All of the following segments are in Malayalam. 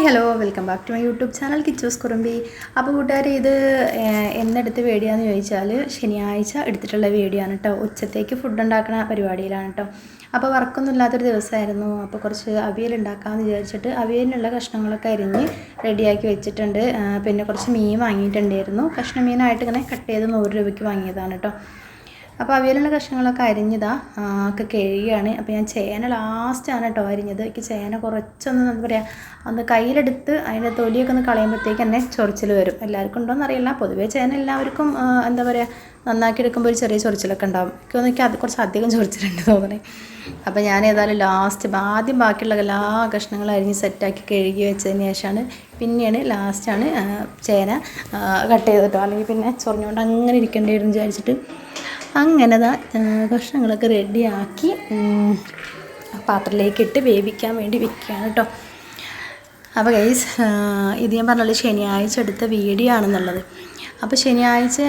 Hi hello welcome back to my YouTube channel Kichus കുറുമ്പി അപ്പോൾ കൂട്ടുകാരെ ഇത് എന്നെടുത്ത് വേടിയാന്ന് ചോദിച്ചാൽ ശനിയാഴ്ച എടുത്തിട്ടുള്ള വേടിയാണ് കേട്ടോ ഉച്ചത്തേക്ക് ഫുഡ് ഉണ്ടാക്കുന്ന പരിപാടിയിലാണ് കേട്ടോ അപ്പോൾ വർക്കൊന്നും ഇല്ലാത്തൊരു ദിവസമായിരുന്നു. അപ്പോൾ കുറച്ച് അവിയൽ ഉണ്ടാക്കാമെന്ന് വിചാരിച്ചിട്ട് അവിയലിനുള്ള കഷ്ണങ്ങളൊക്കെ അരിഞ്ഞ് റെഡിയാക്കി വെച്ചിട്ടുണ്ട്. പിന്നെ കുറച്ച് മീൻ വാങ്ങിയിട്ടുണ്ടായിരുന്നു. കഷ്ണ മീനായിട്ട് ഇങ്ങനെ കട്ട് ചെയ്ത് നൂറ് രൂപയ്ക്ക് വാങ്ങിയതാണ് കേട്ടോ അപ്പോൾ അവിയലുള്ള കഷ്ണങ്ങളൊക്കെ അരിഞ്ഞതാ ഒക്കെ കഴുകിയാണ്. അപ്പോൾ ഞാൻ ചേന ലാസ്റ്റാണ് കേട്ടോ അരിഞ്ഞത്. എനിക്ക് ചേന കുറച്ചൊന്ന് എന്താ പറയുക ഒന്ന് കയ്യിലെടുത്ത് അതിന്റെ തൊലിയൊക്കെ ഒന്ന് കളയുമ്പോഴത്തേക്ക് തന്നെ ചൊറിച്ചിൽ വരും. എല്ലാവർക്കും ഉണ്ടോയെന്ന് അറിയില്ല. പൊതുവേ ചേന എല്ലാവർക്കും എന്താ പറയുക നന്നാക്കി എടുക്കുമ്പോൾ ഒരു ചെറിയ ചൊറിച്ചിലൊക്കെ ഉണ്ടാവും. എനിക്ക് തോന്നുന്നു എനിക്ക് അത് കുറച്ച് അധികം ചൊറിച്ചിലുണ്ട് തോന്നണേ. അപ്പോൾ ഞാൻ ഏതായാലും ലാസ്റ്റ് ആദ്യം ബാക്കിയുള്ള എല്ലാ കഷ്ണങ്ങളും അരിഞ്ഞ് സെറ്റാക്കി കഴുകി വെച്ചതിന് ശേഷമാണ് പിന്നെയാണ് ലാസ്റ്റാണ് ചേന കട്ട് ചെയ്തിട്ടോ അല്ലെങ്കിൽ പിന്നെ ചൊറിഞ്ഞുകൊണ്ട് അങ്ങനെ ഇരിക്കേണ്ടി വരും വിചാരിച്ചിട്ട്. അങ്ങനെ ദാ കഷ്ണങ്ങളൊക്കെ റെഡിയാക്കി പാത്രത്തിലേക്ക് ഇട്ട് വേവിക്കാൻ വേണ്ടി വെക്കുകയാണ് കേട്ടോ അപ്പോൾ ഗൈസ് ഇത് ഞാൻ പറഞ്ഞല്ലോ ശനിയാഴ്ച എടുത്ത വീഡിയോ ആണെന്നുള്ളത്. അപ്പോൾ ശനിയാഴ്ച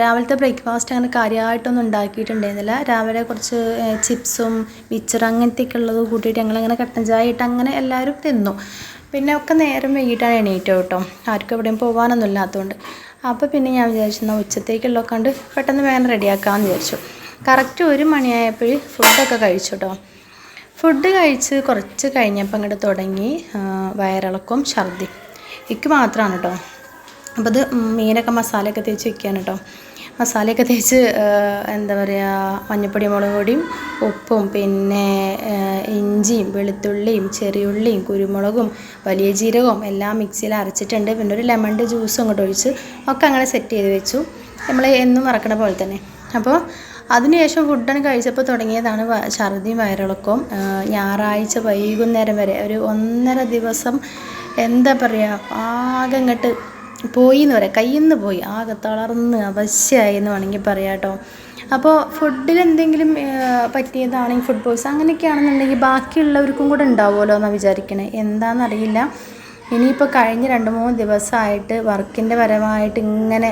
രാവിലത്തെ ബ്രേക്ക്ഫാസ്റ്റ് അങ്ങനെ കാര്യമായിട്ടൊന്നും ഉണ്ടാക്കിയിട്ടുണ്ടായിരുന്നില്ല. രാവിലെ കുറച്ച് ചിപ്സും മിച്ചർ അങ്ങനത്തെയൊക്കെ ഉള്ളത് കൂട്ടിയിട്ട് ഞങ്ങളങ്ങനെ കട്ടൻ ചായ ഇട്ട് അങ്ങനെ എല്ലാവരും തിന്നു. പിന്നെ ഒക്കെ നേരം വൈകിട്ടാണ് എണീറ്റോ കേട്ടോ ആർക്കും എവിടെയും പോകാനൊന്നും ഇല്ലാത്തതുകൊണ്ട്. അപ്പോൾ പിന്നെ ഞാൻ വിചാരിച്ചു ഉച്ചത്തേക്കുള്ള കണ്ട് പെട്ടെന്ന് വേഗം റെഡിയാക്കാമെന്ന് വിചാരിച്ചു. കറക്റ്റ് ഒരു മണിയായപ്പോൾ ഫുഡൊക്കെ കഴിച്ചു കേട്ടോ ഫുഡ് കഴിച്ച് കുറച്ച് കഴിഞ്ഞപ്പോൾ അങ്ങോട്ട് തുടങ്ങി വയറിളക്കും ഛർദി. എനിക്ക് മാത്രമാണ് കേട്ടോ അപ്പോൾ ഇത് മീനൊക്കെ മസാലയൊക്കെ തേച്ച് വെക്കുകയാണ് കേട്ടോ മസാലയൊക്കെ തേച്ച് എന്താ പറയുക മഞ്ഞപ്പൊടി മുളക് പൊടിയും ഉപ്പും പിന്നെ ഇഞ്ചിയും വെളുത്തുള്ളിയും ചെറിയുള്ളിയും കുരുമുളകും വലിയ ജീരകവും എല്ലാം മിക്സിയിൽ അരച്ചിട്ടുണ്ട്. പിന്നെ ഒരു ലെമണിന്റെ ജ്യൂസും അങ്ങോട്ട് ഒഴിച്ച് ഒക്കെ അങ്ങനെ സെറ്റ് ചെയ്ത് വെച്ചു. നമ്മൾ എന്നും മറക്കണ പോലെ തന്നെ. അപ്പോൾ അതിനുശേഷം ഫുഡാണ് കഴിച്ചപ്പോൾ തുടങ്ങിയതാണ് ഛർദിയും വയറിളക്കവും. ഞായറാഴ്ച വൈകുന്നേരം വരെ ഒരു ഒന്നര ദിവസം എന്താ പറയുക ആകെ അങ്ങോട്ട് പോയി എന്ന് പറയാം. കയ്യിൽ നിന്ന് പോയി. ആകെ തളർന്ന് അവശ്യമായി എന്ന് വേണമെങ്കിൽ പറയാം കേട്ടോ. അപ്പോൾ ഫുഡിൽ എന്തെങ്കിലും പറ്റിയതാണെങ്കിൽ ഫുഡ് പോയ്സ് അങ്ങനെയൊക്കെയാണെന്നുണ്ടെങ്കിൽ ബാക്കിയുള്ളവർക്കും കൂടെ ഉണ്ടാവുമല്ലോ എന്നാണ് വിചാരിക്കണേ. എന്താണെന്നറിയില്ല. ഇനിയിപ്പോൾ കഴിഞ്ഞ രണ്ട് മൂന്ന് ദിവസമായിട്ട് വർക്കിന്റെ പരമായിട്ട് ഇങ്ങനെ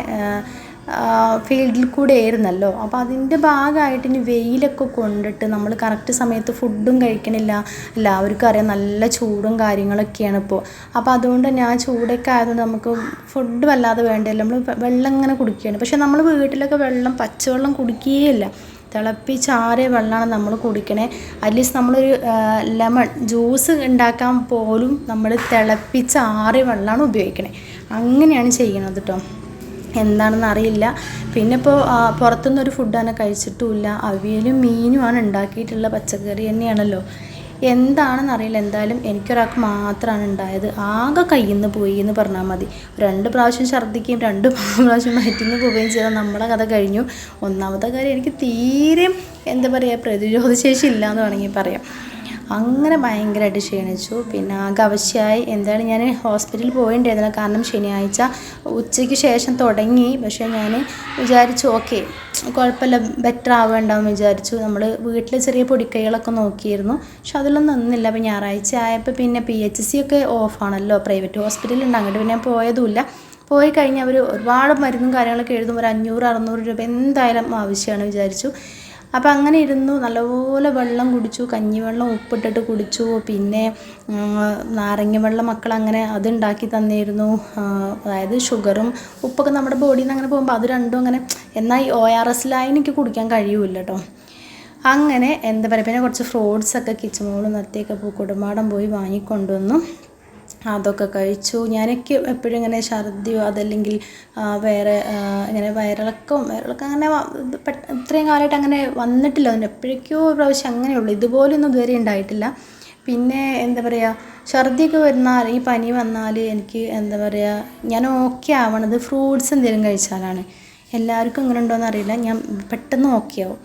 ഫീൽഡിൽ കൂടെ ആയിരുന്നല്ലോ അപ്പോൾ അതിന്റെ ഭാഗമായിട്ട് ഇനി വെയിലൊക്കെ കൊണ്ടിട്ട് നമ്മൾ കറക്റ്റ് സമയത്ത് ഫുഡും കഴിക്കണില്ല. എല്ലാവർക്കും അറിയാം നല്ല ചൂടും കാര്യങ്ങളൊക്കെയാണ് ഇപ്പോൾ അപ്പോൾ അതുകൊണ്ട് തന്നെ ആ ചൂടൊക്കെ ആയതുകൊണ്ട് നമുക്ക് ഫുഡ് വല്ലാതെ വേണ്ടല്ലോ നമ്മൾ വെള്ളം ഇങ്ങനെ കുടിക്കുകയാണ്. പക്ഷേ നമ്മൾ വീട്ടിലൊക്കെ വെള്ളം പച്ചവെള്ളം കുടിക്കുകയില്ല തിളപ്പിച്ചാറിയ വെള്ളമാണ് നമ്മൾ കുടിക്കണേ. അറ്റ്ലീസ്റ്റ് നമ്മളൊരു ലെമൺ ജ്യൂസ് ഉണ്ടാക്കാൻ പോലും നമ്മൾ തിളപ്പിച്ചാറിയ വെള്ളമാണ് ഉപയോഗിക്കണേ. അങ്ങനെയാണ് ചെയ്യണത് കേട്ടോ എന്താണെന്ന് അറിയില്ല. പിന്നെ ഇപ്പോൾ പുറത്തുനിന്ന് ഒരു ഫുഡാണ് കഴിച്ചിട്ടുമില്ല. അവിയലും മീനുമാണ് ഉണ്ടാക്കിയിട്ടുള്ള പച്ചക്കറി തന്നെയാണല്ലോ. എന്താണെന്ന് അറിയില്ല. എന്തായാലും എനിക്കൊരാൾക്ക് മാത്രമാണ് ഉണ്ടായത്. ആകെ കയ്യിൽ നിന്ന് പോയി എന്ന് പറഞ്ഞാൽ മതി. രണ്ട് പ്രാവശ്യം ഛർദ്ദിക്കുകയും രണ്ട് പ്രാവശ്യം വയറ്റിൽ നിന്ന് പോവുകയും ചെയ്താൽ നമ്മുടെ കഥ കഴിഞ്ഞു. ഒന്നാമത്തെ കാര്യം എനിക്ക് തീരെ എന്താ പറയുക പ്രതിരോധശേഷി ഇല്ല എന്ന് വേണമെങ്കിൽ പറയാം. അങ്ങനെ ഭയങ്കരമായിട്ട് ക്ഷീണിച്ചു. പിന്നെ ആകെ അവശ്യമായി എന്താണ് ഞാൻ ഹോസ്പിറ്റലിൽ പോയിണ്ടായിരുന്നില്ല. കാരണം ശനിയാഴ്ച ഉച്ചയ്ക്ക് ശേഷം തുടങ്ങി. പക്ഷേ ഞാൻ വിചാരിച്ചു ഓക്കെ കുഴപ്പമില്ല. ബെറ്റർ ആവേണ്ടാവും വിചാരിച്ചു. നമ്മൾ വീട്ടിൽ ചെറിയ പൊടിക്കൈകളൊക്കെ നോക്കിയിരുന്നു. പക്ഷെ അതിലൊന്നും നിന്നില്ല. അപ്പോൾ ഞായറാഴ്ച ആയപ്പോൾ പിന്നെ പി എച്ച് സി ഒക്കെ ഓഫാണല്ലോ പ്രൈവറ്റ് ഹോസ്പിറ്റലുണ്ട് അങ്ങോട്ട് പിന്നെ പോയതുമില്ല. പോയി കഴിഞ്ഞാൽ അവർ ഒരുപാട് മരുന്നും കാര്യങ്ങളൊക്കെ എഴുതുമ്പോൾ ഒരു അഞ്ഞൂറ് അറുന്നൂറ് രൂപ എന്തായാലും ആവശ്യമാണ് വിചാരിച്ചു. അപ്പോൾ അങ്ങനെ ഇരുന്നു. നല്ലപോലെ വെള്ളം കുടിച്ചു. കഞ്ഞിവെള്ളം ഉപ്പിട്ടിട്ട് കുടിച്ചു. പിന്നെ നാരങ്ങ വെള്ളം മക്കൾ അങ്ങനെ അതുണ്ടാക്കി തന്നിരുന്നു. അതായത് ഷുഗറും ഉപ്പൊക്കെ നമ്മുടെ ബോഡിയിൽ നിന്ന് അങ്ങനെ പോകുമ്പോൾ അത് രണ്ടും അങ്ങനെ എന്നാൽ ഈ ഒ ആർ എസ് ലൈൻ എനിക്ക് കുടിക്കാൻ കഴിയൂല കേട്ടോ അങ്ങനെ എന്താ പറയുക പിന്നെ കുറച്ച് ഫ്രൂട്ട്സൊക്കെ കിച്ചുമോളും നത്തിയൊക്കെ പോ കുടുംബാടം പോയി വാങ്ങിക്കൊണ്ടുവന്നു. അതൊക്കെ കഴിച്ചു. ഞാനൊക്കെ എപ്പോഴും ഇങ്ങനെ ഛർദിയോ അതല്ലെങ്കിൽ വേറെ ഇങ്ങനെ വയറിളക്കം വയറിളക്കം അങ്ങനെ ഇത്രയും കാലമായിട്ട് അങ്ങനെ വന്നിട്ടില്ല. അതിന് എപ്പോഴേക്കോ പ്രാവശ്യം അങ്ങനെയുള്ളൂ. ഇതുപോലൊന്നും ഇതുവരെ ഉണ്ടായിട്ടില്ല. പിന്നെ എന്താ പറയുക ഛർദിയൊക്കെ വരുന്നാൽ ഈ പനി വന്നാൽ എനിക്ക് എന്താ പറയുക ഞാൻ ഓക്കെ ആവണത് ഫ്രൂട്ട്സ് എന്തെങ്കിലും കഴിച്ചാലാണ്. എല്ലാവർക്കും ഇങ്ങനെ ഉണ്ടോയെന്ന് അറിയില്ല. ഞാൻ പെട്ടെന്ന് ഓക്കെ ആവും.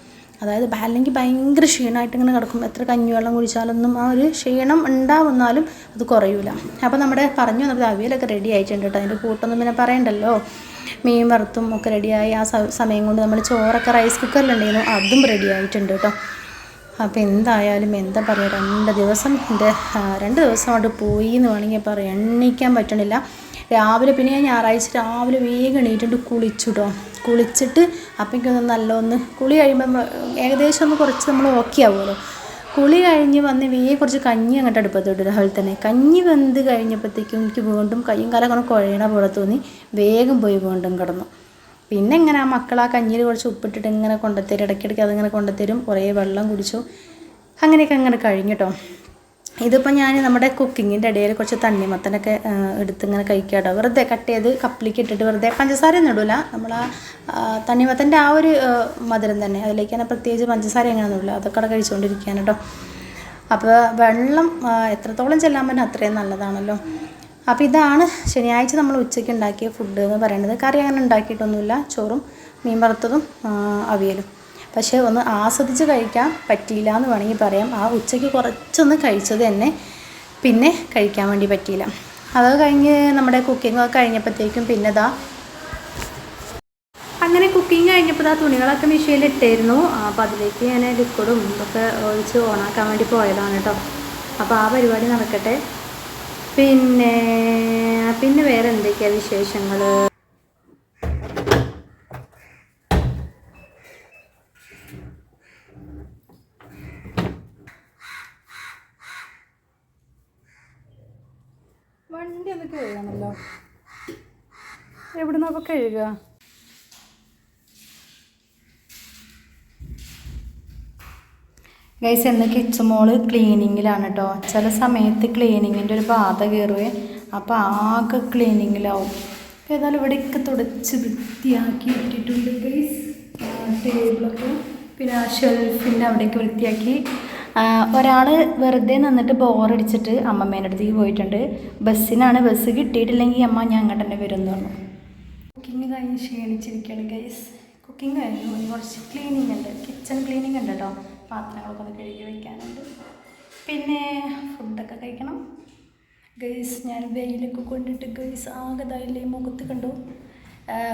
അതായത് അല്ലെങ്കിൽ ഭയങ്കര ക്ഷീണമായിട്ട് ഇങ്ങനെ കിടക്കും. എത്ര കഞ്ഞിവെള്ളം കുടിച്ചാലൊന്നും ആ ഒരു ക്ഷീണം ഉണ്ടാവുന്നാലും അത് കുറയൂല. അപ്പോൾ നമ്മുടെ പറഞ്ഞു വന്നപ്പോൾ അവിയലൊക്കെ റെഡി ആയിട്ടുണ്ട് കേട്ടോ അതിന്റെ കൂട്ടൊന്നും പിന്നെ പറയണ്ടല്ലോ. മീൻ വറുത്തും ഒക്കെ റെഡിയായി ആ സമയം കൊണ്ട് നമ്മൾ ചോറൊക്കെ റൈസ് കുക്കറിലുണ്ടായിരുന്നു അതും റെഡി ആയിട്ടുണ്ട് കേട്ടോ അപ്പോൾ എന്തായാലും എന്താ പറയുക രണ്ട് ദിവസം എന്റെ രണ്ട് ദിവസം അവിടെ പോയി എന്ന് വേണമെങ്കിൽ പറയാം എണ്ണിക്കാൻ പറ്റണില്ല. രാവിലെ പിന്നെ ഞാൻ ഞായറാഴ്ച രാവിലെ വേഗം എണീറ്റിട്ട് കുളിച്ചു കേട്ടോ കുളിച്ചിട്ട് അപ്പോഴേക്കൊന്ന് നല്ല ഒന്ന് കുളി കഴിയുമ്പോൾ നമ്മൾ ഏകദേശം ഒന്ന് കുറച്ച് നമ്മൾ ഓക്കെ ആവുമല്ലോ. കുളി കഴിഞ്ഞ് വന്ന് വേ കുറച്ച് കഞ്ഞി അങ്ങോട്ട് അടുപ്പത്തോട്ട് രാവിലെ തന്നെ കഞ്ഞി വെന്ത് കഴിഞ്ഞപ്പോഴത്തേക്കും എനിക്ക് വീണ്ടും കയ്യും കാലം അങ്ങനെ കുഴയണ പോലെ തോന്നി. വേഗം പോയി വീണ്ടും കിടന്നു. പിന്നെ ഇങ്ങനെ ആ മക്കൾ ആ കഞ്ഞിയിൽ കുറച്ച് ഉപ്പിട്ടിട്ട് ഇങ്ങനെ കൊണ്ടുത്തരും ഇടയ്ക്കിടയ്ക്ക് അതിങ്ങനെ കൊണ്ടുത്തരും കുറേ വെള്ളം കുടിച്ചു. അങ്ങനെയൊക്കെ അങ്ങനെ കഴിഞ്ഞു കേട്ടോ ഇതിപ്പോൾ ഞാൻ നമ്മുടെ കുക്കിങ്ങിന്റെ ഇടയിൽ കുറച്ച് തണ്ണിമത്തനൊക്കെ എടുത്ത് ഇങ്ങനെ കഴിക്കാട്ടോ. വെറുതെ കട്ട് ചെയ്ത് കപ്പിലേക്ക് ഇട്ടിട്ട് വെറുതെ പഞ്ചസാരയൊന്നും ഇടില്ല നമ്മൾ ആ, തണ്ണിമത്തന്റെ ആ ഒരു മധുരം തന്നെ. അതിലേക്ക് തന്നെ പ്രത്യേകിച്ച് പഞ്ചസാര എങ്ങനെയൊന്നുമില്ല അതൊക്കെ അവിടെ കഴിച്ചുകൊണ്ടിരിക്കുകയാണ് കേട്ടോ. അപ്പോൾ വെള്ളം എത്രത്തോളം ചെല്ലാൻ പറ്റും അത്രയും നല്ലതാണല്ലോ. അപ്പോൾ ഇതാണ് ശനിയാഴ്ച നമ്മൾ ഉച്ചയ്ക്ക് ഉണ്ടാക്കിയ ഫുഡ് എന്ന് പറയുന്നത്. കറി അങ്ങനെ ഉണ്ടാക്കിയിട്ടൊന്നുമില്ല. ചോറും മീൻ വറുത്തതും അവിയലും. പക്ഷേ ഒന്ന് ആസ്വദിച്ച് കഴിക്കാൻ പറ്റിയില്ല എന്ന് വേണമെങ്കിൽ പറയാം. ആ ഉച്ചയ്ക്ക് കുറച്ചൊന്ന് കഴിച്ചത് തന്നെ പിന്നെ കഴിക്കാൻ വേണ്ടി പറ്റിയില്ല. അത് കഴിഞ്ഞ് നമ്മുടെ കുക്കിംഗ് ഒക്കെ കഴിഞ്ഞപ്പോഴത്തേക്കും പിന്നെ ഇതാ അങ്ങനെ കുക്കിംഗ് കഴിഞ്ഞപ്പോൾ ആ തുണികളൊക്കെ മെഷീനിൽ ഇട്ടായിരുന്നു അപ്പോൾ അതിലേക്ക് ഞാൻ ലിക്വിഡും ഇതൊക്കെ ഒഴിച്ച് ഓണാക്കാൻ വേണ്ടി പോയതാണ് കേട്ടോ അപ്പോൾ ആ പരിപാടി നടക്കട്ടെ. പിന്നെ പിന്നെ വേറെ എന്തൊക്കെയാണ് വിശേഷങ്ങൾ വണ്ടി ഒന്ന് കഴുകണമല്ലോ എവിടുന്ന അപ്പോൾ കഴുകുക ഗൈസ് എന്ന് കിച്ചൺ മോൾ ക്ലീനിങ്ങിലാണ് കേട്ടോ ചില സമയത്ത് ക്ലീനിങ്ങിന്റെ ഒരു പാത കയറുകയും അപ്പോൾ ആകെ ക്ലീനിങ്ങിലാവും അപ്പോൾ ഏതായാലും ഇവിടെയൊക്കെ തുടച്ച് വൃത്തിയാക്കി ഇട്ടിട്ടുണ്ട് ഗൈസ് ടേബിളൊക്കെ പിന്നെ ആ ഷെൽഫിന്റെ അവിടെയൊക്കെ വൃത്തിയാക്കി. ഒരാൾ വെറുതെ നിന്നിട്ട് ബോറടിച്ചിട്ട് അമ്മമ്മേന്റെ അടുത്തേക്ക് പോയിട്ടുണ്ട്. ബസ്സിനാണ് ബസ് കിട്ടിയിട്ടില്ലെങ്കിൽ അമ്മ ഞാൻ അങ്ങോട്ട് തന്നെ വരും എന്ന് പറഞ്ഞു. കുക്കിംഗ് കഴിഞ്ഞ് ക്ഷീണിച്ചിരിക്കുകയാണ് ഗൈസ് കുക്കിംഗ് കഴിഞ്ഞു. ഇനി കുറച്ച് ക്ലീനിങ് ഉണ്ട്. കിച്ചൺ ക്ലീനിങ് ഉണ്ട് കേട്ടോ പാത്രങ്ങളൊക്കെ ഒന്ന് കഴുകി വയ്ക്കാനുണ്ട് പിന്നെ ഫുഡൊക്കെ കഴിക്കണം. ഗൈസ് ഞാൻ വെയിലൊക്കെ കൊണ്ടിട്ട് ഗൈസ് ആകതായില്ലേ മുഖത്ത് കണ്ടു?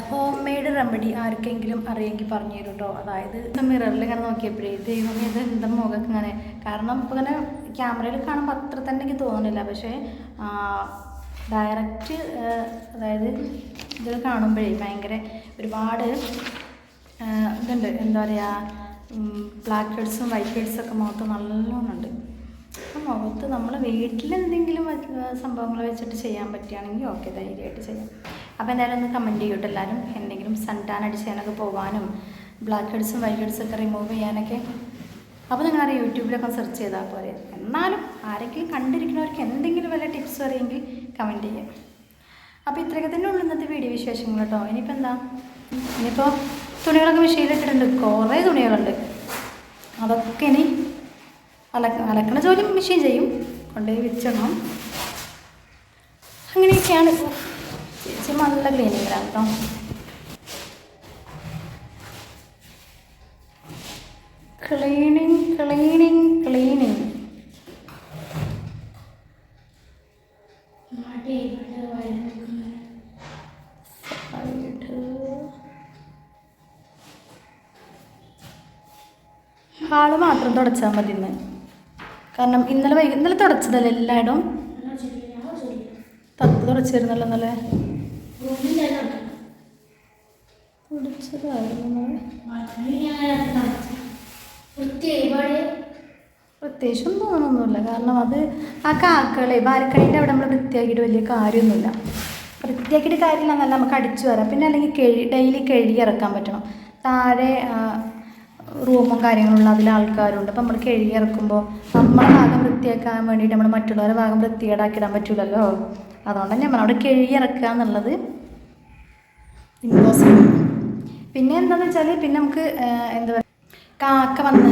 ഹോം മെയ്ഡ് റെമഡി ആർക്കെങ്കിലും അറിയെങ്കിൽ പറഞ്ഞു തരും കേട്ടോ അതായത് മിററിൽ ഇങ്ങനെ നോക്കിയപ്പോഴേ ദൈവം ഇത് എന്താ മുഖം ഇങ്ങനെ? കാരണം ഇപ്പോൾ ഇങ്ങനെ ക്യാമറയിൽ കാണുമ്പോൾ അത്ര തന്നെ എനിക്ക് തോന്നുന്നില്ല. പക്ഷേ ഡയറക്റ്റ് അതായത് ഇത് കാണുമ്പോഴേ ഭയങ്കര ഒരുപാട് ഇതുണ്ട്. എന്താ പറയുക ബ്ലാക്ക് ഹെഡ്സും വൈറ്റ് ഹെഡ്സും ഒക്കെ മുഖത്ത് നല്ലോണമുണ്ട് അപ്പം മുഖത്ത് നമ്മൾ വീട്ടിൽ എന്തെങ്കിലും വെ- സംഭവങ്ങൾ വെച്ചിട്ട് ചെയ്യാൻ പറ്റുകയാണെങ്കിൽ ഓക്കെ ധൈര്യമായിട്ട് ചെയ്യാം. അപ്പോൾ എന്തായാലും ഒന്ന് കമന്റ് ചെയ്യട്ടെ എല്ലാവരും. എന്തെങ്കിലും സൺടാൻ അടിച്ച് ചെയ്യാനൊക്കെ പോകാനും ബ്ലാക്ക് ഹെഡ്സും വൈറ്റ് ഹെഡ്സും ഒക്കെ റിമൂവ് ചെയ്യാനൊക്കെ. അപ്പോൾ നിങ്ങൾ യൂട്യൂബിലൊക്കെ സെർച്ച് ചെയ്താൽ പോരെ. എന്നാലും ആരെങ്കിലും കണ്ടിരിക്കുന്നവർക്ക് എന്തെങ്കിലും വല്ല ടിപ്സ് അറിയെങ്കിൽ കമന്റ് ചെയ്യാം. അപ്പോൾ ഇത്രയൊക്കെ തന്നെ ഉള്ളു ഇന്നത്തെ വീഡിയോ വിശേഷങ്ങൾ കേട്ടോ ഇനിയിപ്പോൾ എന്താ? ഇനിയിപ്പോൾ തുണികളൊക്കെ മെഷീനിലിട്ടിട്ടുണ്ട് കുറേ തുണികളുണ്ട്. അതൊക്കെ ഇനി അലക്ക അലക്കണ ജോലി മെഷീൻ ചെയ്യും. കൊണ്ടുപോയി വിരിച്ചിടണം അങ്ങനെയൊക്കെയാണ്. ചേച്ചി നല്ല ക്ലീനിങ്ങിലാണ് കേട്ടോ ക്ലീനിങ് ക്ലീനിങ് ഹാൾ മാത്രം തുടച്ചാൽ മതി ഇന്ന് കാരണം ഇന്നലെ വൈകി ഇന്നലെ തുടച്ചതല്ലേ എല്ലായിടും തത്ത് തുടച്ചിരുന്നല്ലോ ഇന്നലെ. പ്രത്യേകിച്ചൊന്നും തോന്നുന്നൊന്നുമില്ല. കാരണം അത് ആ കാക്കളെ ബാൽക്കണീന്റെ അവിടെ നമ്മൾ വൃത്തിയാക്കിയിട്ട് വലിയ കാര്യമൊന്നുമില്ല. വൃത്തിയാക്കിയിട്ട് കാര്യമില്ല എന്നല്ല നമുക്ക് അടിച്ചു വരാം. പിന്നെ അല്ലെങ്കിൽ കഴി ഡെയിലി കഴുകി ഇറക്കാൻ പറ്റണം. താഴെ റൂമും കാര്യങ്ങളുള്ള അതിൽ ആൾക്കാരുണ്ട്. അപ്പം നമ്മൾ കഴുകി ഇറക്കുമ്പോൾ നമ്മുടെ ഭാഗം വൃത്തിയാക്കാൻ വേണ്ടിയിട്ട് നമ്മൾ മറ്റുള്ളവരെ ഭാഗം വൃത്തികേടാക്കിടാൻ പറ്റില്ലല്ലോ അതുകൊണ്ടാണ് നമ്മൾ അവിടെ കഴുകി ഇറക്കുക എന്നുള്ളത് ഇമ്പോസിബിൾ പിന്നെ എന്താണെന്ന് വെച്ചാൽ പിന്നെ നമുക്ക് എന്താ പറയുക കാക്ക വന്ന്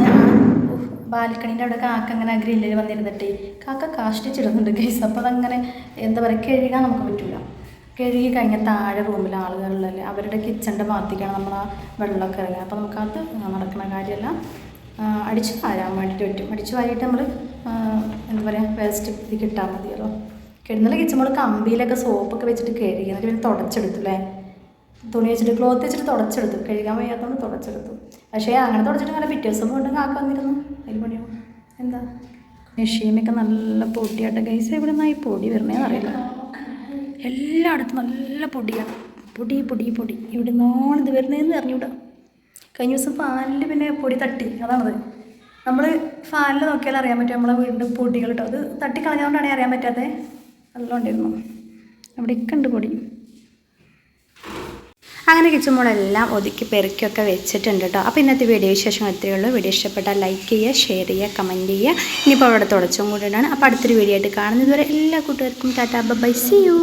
ബാൽക്കണീന്റെ അവിടെ കാക്ക അങ്ങനെ ഗ്രില്ലിൽ വന്നിരുന്നിട്ട് കാക്ക കാഷ്ടിച്ചിടുന്നുണ്ട് ഗൈസ് അപ്പോൾ അതങ്ങനെ എന്താ പറയുക കഴുകാൻ നമുക്ക് പറ്റില്ല കഴുകി കഴിഞ്ഞാൽ താഴെ റൂമിൽ ആളുകളിലല്ലേ അവരുടെ കിച്ചന്റെ ഭാഗത്തേക്കാണ് നമ്മൾ ആ വെള്ളമൊക്കെ ഇറങ്ങുക അപ്പോൾ നമുക്കത് നടക്കുന്ന കാര്യമല്ല അടിച്ചു വാരാൻ വേണ്ടിയിട്ട് പറ്റും. അടിച്ചു വാരിയിട്ട് നമ്മൾ എന്താ പറയുക വേസ്റ്റ് ഇത് കിട്ടാൻ മതിയല്ലോ. കിടന്നുള്ള കിച്ചൻ നമ്മൾ കമ്പിയിലൊക്കെ സോപ്പൊക്കെ വെച്ചിട്ട് കഴുകി എന്നിട്ട് പിന്നെ തുടച്ചെടുത്തു അല്ലേ? തുണി വെച്ചിട്ട് ക്ലോത്ത് വെച്ചിട്ട് തുടച്ചെടുത്തു. കഴുകാൻ വയ്യാത്തതുകൊണ്ട് തുടച്ചെടുത്തു. പക്ഷേ അങ്ങനെ തുടച്ചിട്ട് അങ്ങനെ പിറ്റേ ദിവസം കൊണ്ട് കാക്ക വന്നിരുന്നു. അതിൽ പണിയോ? എന്താ? മെഷീനൊക്കെ നല്ല പൊടിയാട്ടെ. ഗൈസ് എവിടെ നിന്നായി പൊടി വരണേന്ന് അറിയില്ല. എല്ലായിടത്തും നല്ല പൊടിയാണ് പൊടി പൊടി പൊടി. ഇവിടെ നാളെ ഇത് വരുന്നതെന്ന് അറിഞ്ഞൂടാ. കഴിഞ്ഞ ദിവസം ഫാനിൽ പിന്നെ പൊടി തട്ടി അതാണത്. നമ്മൾ ഫാനിൽ നോക്കിയാൽ അറിയാൻ പറ്റും നമ്മളെ വീടിന്റെ പൊടികൾ കേട്ടോ അത് തട്ടി കളഞ്ഞുകൊണ്ടാണ് അറിയാൻ പറ്റാത്ത. വെള്ളം ഉണ്ടായിരുന്നു. അവിടെയൊക്കെ ഉണ്ട് പൊടി. അങ്ങനെ കിച്ചുമ്പോഴെല്ലാം ഒതുക്കി പെറുക്കിയൊക്കെ വെച്ചിട്ടുണ്ട് കേട്ടോ അപ്പോൾ ഇന്നത്തെ വീഡിയോ വിശേഷം ഇത്രയേ ഉള്ളൂ. വീഡിയോ ഇഷ്ടപ്പെട്ടാൽ ലൈക്ക് ചെയ്യുക ഷെയർ ചെയ്യുക കമന്റ് ചെയ്യുക. ഇനിയിപ്പോൾ അവിടെ തുടച്ചും കൂടിയിട്ടാണ് അപ്പോൾ അടുത്തൊരു വീഡിയോ ആയിട്ട് കാണുന്നതുവരെ എല്ലാ കൂട്ടുകാർക്കും ടാറ്റാ. By C U